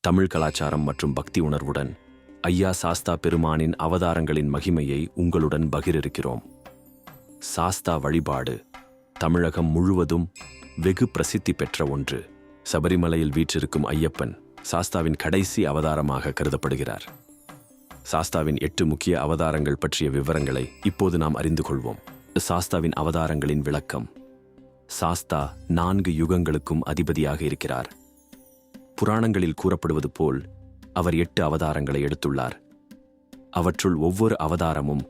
தமிழ் கலாச்சாரம் மற்றும் பக்தி உணர்வுடன் ஐயா சாஸ்தா பெருமானின் அவதாரங்களின் மகிமையை உங்களுடன் பகிரிருக்கிறோம். சாஸ்தா வழிபாடு தமிழகம் முழுவதும் வெகு பிரசித்தி பெற்ற ஒன்று. சபரிமலையில் வீற்றிருக்கும் ஐயப்பன் சாஸ்தாவின் கடைசி அவதாரமாக கருதப்படுகிறார். சாஸ்தாவின் எட்டு முக்கிய அவதாரங்கள் பற்றிய விவரங்களை இப்போது நாம் அறிந்து கொள்வோம். சாஸ்தாவின் அவதாரங்களின் விளக்கம் சாஸ்தா நான்கு யுகங்களுக்கும் அதிபதியாக இருக்கிறார். புராணங்களில் கூறப்படுவது போல் அவர் எட்டு அவதாரங்களை எடுத்துள்ளார். அவற்றுள் ஒவ்வொரு அவதாரமும்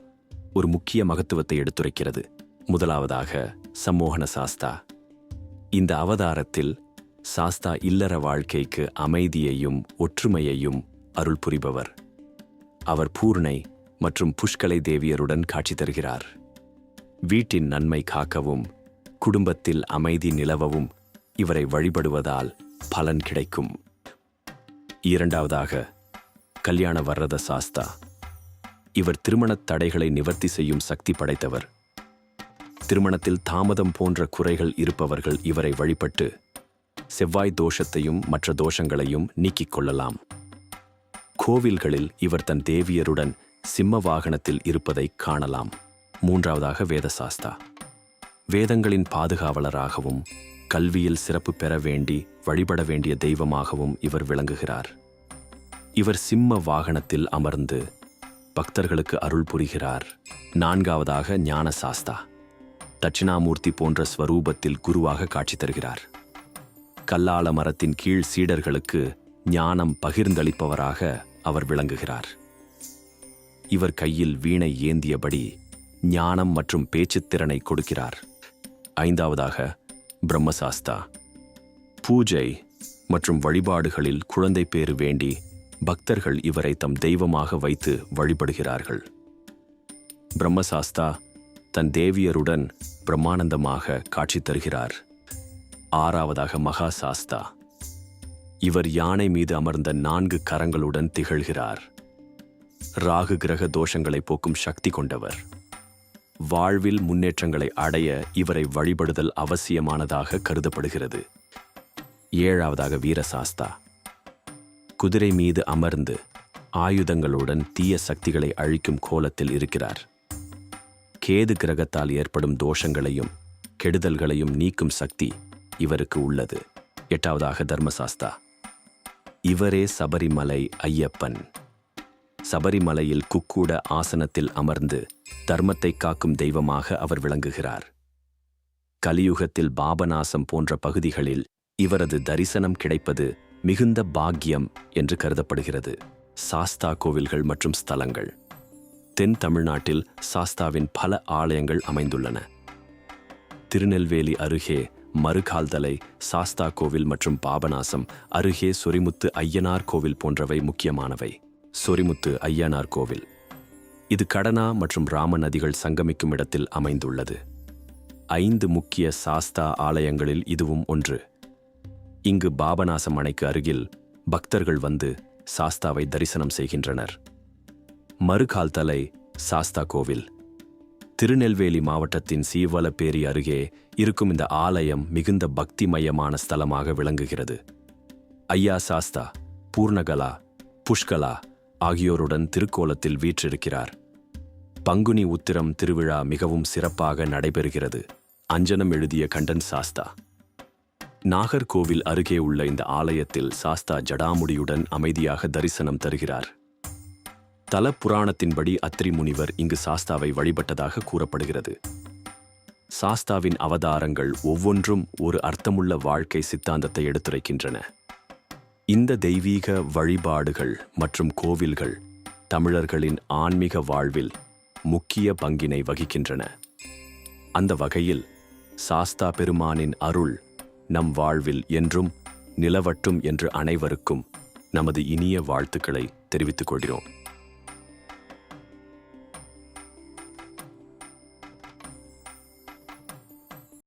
ஒரு முக்கிய மகத்துவத்தை எடுத்துரைக்கிறது. முதலாவதாக சம்மோகன சாஸ்தா. இந்த அவதாரத்தில் சாஸ்தா இல்லற வாழ்க்கைக்கு அமைதியையும் ஒற்றுமையையும் அருள் புரிபவர். அவர் பூர்ணை மற்றும் புஷ்கலை தேவியருடன் காட்சி தருகிறார். வீட்டின் நன்மை காக்கவும் குடும்பத்தில் அமைதி நிலவவும் இவரை வழிபடுவதால் பலன் கிடைக்கும். இரண்டாவதாக கல்யாண வர்ரத சாஸ்தா. இவர் திருமணத் தடைகளை நிவர்த்தி செய்யும் சக்தி படைத்தவர். திருமணத்தில் தாமதம் போன்ற குறைகள் இருப்பவர்கள் இவரை வழிபட்டு செவ்வாய் தோஷத்தையும் மற்ற தோஷங்களையும் நீக்கிக் கொள்ளலாம். கோவில்களில் இவர் தன் தேவியருடன் சிம்ம வாகனத்தில் இருப்பதை காணலாம். மூன்றாவதாக வேதசாஸ்தா. வேதங்களின் பாதுகாவலராகவும் கல்வியில் சிறப்பு பெற வேண்டி வழிபட வேண்டிய தெய்வமாகவும் இவர் விளங்குகிறார். இவர் சிம்ம வாகனத்தில் அமர்ந்து பக்தர்களுக்கு அருள் புரிகிறார். நான்காவதாக ஞான சாஸ்தா தட்சிணாமூர்த்தி போன்ற ஸ்வரூபத்தில் குருவாக காட்சி தருகிறார். கல்லால மரத்தின் கீழ் சீடர்களுக்கு ஞானம் பகிர்ந்தளிப்பவராக அவர் விளங்குகிறார். இவர் கையில் வீணை ஏந்தியபடி ஞானம் மற்றும் பேச்சுத்திறனை கொடுக்கிறார். ஐந்தாவதாக பிரம்மசாஸ்தா. பூஜை மற்றும் வழிபாடுகளில் குழந்தை பேறு வேண்டி பக்தர்கள் இவரை தம் தெய்வமாக வைத்து வழிபடுகிறார்கள். பிரம்மசாஸ்தா தன் தேவியருடன் பிரம்மானந்தமாக காட்சி தருகிறார். ஆறாவதாக மகாசாஸ்தா. இவர் யானை மீது அமர்ந்த நான்கு கரங்களுடன் திகழ்கிறார். ராகு கிரக தோஷங்களை போக்கும் சக்தி கொண்டவர். வாழ்வில் முன்னேற்றங்களை அடைய இவரை வழிபடுதல் அவசியமானதாக கருதப்படுகிறது. ஏழாவதாக வீரசாஸ்தா. குதிரை மீது அமர்ந்து ஆயுதங்களுடன் தீய சக்திகளை அழிக்கும் கோலத்தில் இருக்கிறார். கேது கிரகத்தால் ஏற்படும் தோஷங்களையும் கெடுதல்களையும் நீக்கும் சக்தி இவருக்கு உள்ளது. எட்டாவதாக தர்மசாஸ்தா. இவரே சபரிமலை ஐயப்பன். சபரிமலையில் குக்கூட ஆசனத்தில் அமர்ந்து தர்மத்தை காக்கும் தெய்வமாக அவர் விளங்குகிறார். கலியுகத்தில் பாபநாசம் போன்ற பகுதிகளில் இவரது தரிசனம் கிடைப்பது மிகுந்த பாக்கியம் என்று கருதப்படுகிறது. சாஸ்தா கோவில்கள் மற்றும் ஸ்தலங்கள். தென் தமிழ்நாட்டில் சாஸ்தாவின் பல ஆலயங்கள் அமைந்துள்ளன. திருநெல்வேலி அருகே மறுகால்தலை சாஸ்தா கோவில் மற்றும் பாபநாசம் அருகே சொரிமுத்து ஐயனார் கோவில் போன்றவை முக்கியமானவை. சொரிமுத்து ஐயனார் கோவில். இது கடனா மற்றும் ராம நதிகள் சங்கமிக்கும் இடத்தில் அமைந்துள்ளது. ஐந்து முக்கிய சாஸ்தா ஆலயங்களில் இதுவும் ஒன்று. இங்கு பாபநாசம் அணைக்கு அருகில் பக்தர்கள் வந்து சாஸ்தாவை தரிசனம் செய்கின்றனர். மறுகால்தலை சாஸ்தா கோவில். திருநெல்வேலி மாவட்டத்தின் சீவலப்பேரி அருகே இருக்கும் இந்த ஆலயம் மிகுந்த பக்திமயமான ஸ்தலமாக விளங்குகிறது. ஐயா சாஸ்தா பூர்ணகலா புஷ்கலா ஆகியோருடன் திருக்கோலத்தில் வீற்றிருக்கிறார். பங்குனி உத்திரம் திருவிழா மிகவும் சிறப்பாக நடைபெறுகிறது. அஞ்சனம் எழுதிய கண்டன் சாஸ்தா. நாகர்கோவில் அருகே உள்ள இந்த ஆலயத்தில் சாஸ்தா ஜடாமுடியுடன் அமைதியாக தரிசனம் தருகிறார். தல புராணத்தின்படி அத்திரி முனிவர் இங்கு சாஸ்தாவை வழிபட்டதாக கூறப்படுகிறது. சாஸ்தாவின் அவதாரங்கள் ஒவ்வொன்றும் ஒரு அர்த்தமுள்ள வாழ்க்கை சித்தாந்தத்தை எடுத்துரைக்கின்றன. இந்த தெய்வீக வழிபாடுகள் மற்றும் கோவில்கள் தமிழர்களின் ஆன்மீக வாழ்வில் முக்கிய பங்கினை வகிக்கின்றன. அந்த வகையில் சாஸ்தா பெருமானின் அருள் நம் வாழ்வில் என்றும் நிலவட்டும் என்று அனைவருக்கும் நமது இனிய வாழ்த்துக்களை தெரிவித்துக் கொள்கிறோம்.